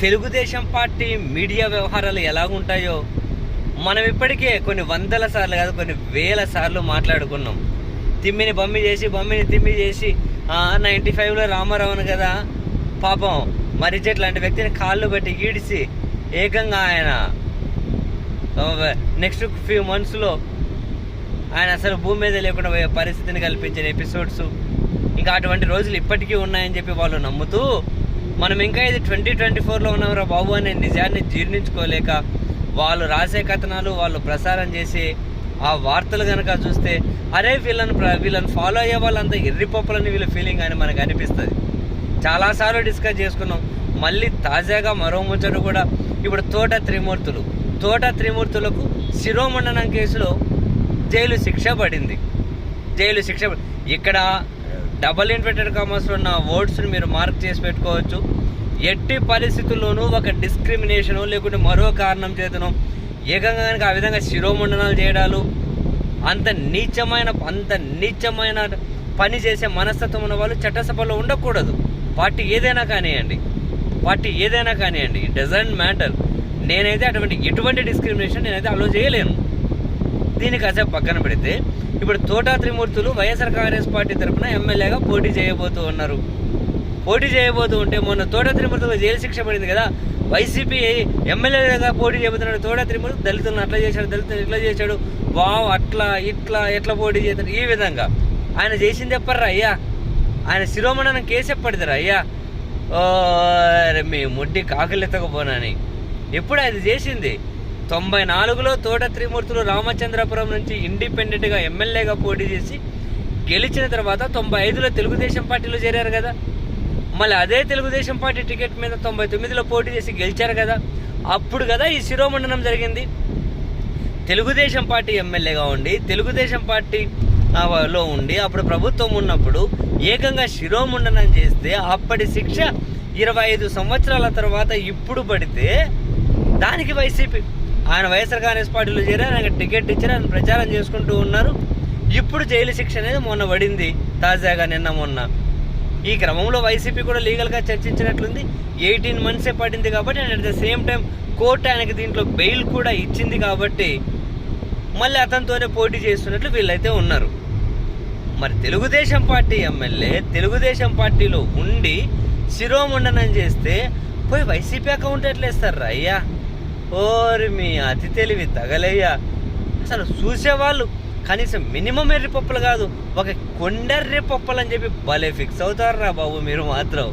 Telugu Desam party media వ్యవహారాలు ఎలాగుంటాయో మనం ఇప్పటికే కొన్ని వందల సార్లు కాదు కొన్ని వేల సార్లు మాట్లాడుకున్నాం. తిమ్మిని బమ్మి చేసి బమ్మిని తిమ్మి చేసి నైంటీ ఫైవ్లో రామారావును కదా పాపం మరిజెట్ లాంటి వ్యక్తిని కాళ్ళు పెట్టి ఈడిసి ఏకంగా ఆయన నెక్స్ట్ ఫ్యూ మంత్స్లో ఆయన అసలు భూమి మీద లేకుండా పోయే పరిస్థితిని కల్పించిన ఎపిసోడ్స్ ఇంకా అటువంటి రోజులు ఇప్పటికీ ఉన్నాయని చెప్పి వాళ్ళు నమ్ముతూ మనం ఇంకా ఇది ట్వంటీ ట్వంటీ ఫోర్లో ఉన్నామరా బాబు అనే నిజాన్ని జీర్ణించుకోలేక వాళ్ళు రాసే కథనాలు వాళ్ళు ప్రసారం చేసి ఆ వార్తలు కనుక చూస్తే అరే వీళ్ళని వీళ్ళని ఫాలో అయ్యే వాళ్ళంతా ఎర్రిపప్పులని వీళ్ళ ఫీలింగ్ అని మనకు అనిపిస్తుంది. చాలాసార్లు డిస్కస్ చేసుకున్నాం. మళ్ళీ తాజాగా మరో ముచ్చట కూడా. ఇప్పుడు తోట త్రిమూర్తులు. తోట త్రిమూర్తులకు శిరోమండనం కేసులో జైలు శిక్ష పడింది. జైలు శిక్ష ఇక్కడ డబల్ ఇన్వర్టెడ్ కామర్స్లో ఉన్న వర్డ్స్ని మీరు మార్క్ చేసి పెట్టుకోవచ్చు. ఎట్టి పరిస్థితుల్లోనూ ఒక డిస్క్రిమినేషను లేకుంటే మరో కారణం చేతను ఏకంగా కనుక ఆ విధంగా శిరోమండనాలు చేయడాలు అంత నీచమైన అంత నీచమైన పని చేసే మనస్తత్వం ఉన్న వాళ్ళు చట్టసభలో ఉండకూడదు. పార్టీ ఏదైనా కానివ్వండి. పార్టీ ఏదైనా కానివ్వండి. ఇట్ డజంట్ మ్యాటర్ నేనైతే అటువంటి ఎటువంటి డిస్క్రిమినేషన్ నేనైతే అలో చేయలేను. దీనికి కాసేపు పక్కన పెడితే ఇప్పుడు Thota Trimurthulu YSR Congress party తరఫున ఎమ్మెల్యేగా పోటీ చేయబోతూ ఉన్నారు. పోటీ చేయబోతూ ఉంటే మొన్న తోట త్రిమూర్తులకు జైలు శిక్ష పడింది కదా వైసీపీ ఎమ్మెల్యేగా పోటీ చేయబోతున్నాడు తోట త్రిమూర్తి దళితులను అట్లా చేశాడు దళితులను ఇట్లా చేశాడు వావ్ అట్లా ఇట్లా ఎట్లా పోటీ చేస్తాడు ఈ విధంగా. ఆయన చేసింది చెప్పర్రా అయ్యా? ఆయన శిరోమణనం కేసు ఎప్పటిదిరా అయ్యా? ఓ రే మీ ముడ్డి కాకులెత్తకపోనని. ఎప్పుడు అది చేసింది? తొంభై నాలుగులో తోట త్రిమూర్తులు రామచంద్రపురం నుంచి ఇండిపెండెంట్గా ఎమ్మెల్యేగా పోటీ చేసి గెలిచిన తర్వాత తొంభై ఐదులో తెలుగుదేశం పార్టీలో చేరారు కదా. మళ్ళీ అదే తెలుగుదేశం పార్టీ టికెట్ మీద తొంభై తొమ్మిదిలో పోటీ చేసి గెలిచారు కదా. అప్పుడు కదా ఈ శిరోమండనం జరిగింది. తెలుగుదేశం పార్టీ ఎమ్మెల్యేగా ఉండి తెలుగుదేశం పార్టీ లో ఉండి అప్పుడు ప్రభుత్వం ఉన్నప్పుడు ఏకంగా శిరోముండనం చేస్తే అప్పటి శిక్ష ఇరవై ఐదు సంవత్సరాల తర్వాత ఇప్పుడు పడితే దానికి వైసీపీ ఆయన వైఎస్ఆర్ కాంగ్రెస్ పార్టీలో చేరి ఆయన టికెట్ ఇచ్చారు ఆయన ప్రచారం చేసుకుంటూ ఉన్నారు. ఇప్పుడు జైలు శిక్ష అనేది మొన్న పడింది తాజాగా నిన్న మొన్న. ఈ క్రమంలో వైసీపీ కూడా లీగల్గా చర్చించినట్లుంది. ఎయిటీన్ మంత్సే పడింది కాబట్టి and at the same time court ఆయనకి దీంట్లో బెయిల్ కూడా ఇచ్చింది కాబట్టి మళ్ళీ అతనితోనే పోటీ చేస్తున్నట్లు వీళ్ళైతే ఉన్నారు. మరి తెలుగుదేశం పార్టీ ఎమ్మెల్యే తెలుగుదేశం పార్టీలో ఉండి శిరోముండనం చేస్తే పోయి వైసీపీ అకౌంట్ ఎట్లా అయ్యా? ఓరి మీ అతి తెలివి తగలయ్యా. అసలు చూసేవాళ్ళు కనీసం మినిమం ఎర్రి పప్పులు కాదు ఒక కొండెర్రి పప్పులు అని చెప్పి భలే ఫిక్స్ అవుతారా బాబు మీరు మాత్రం.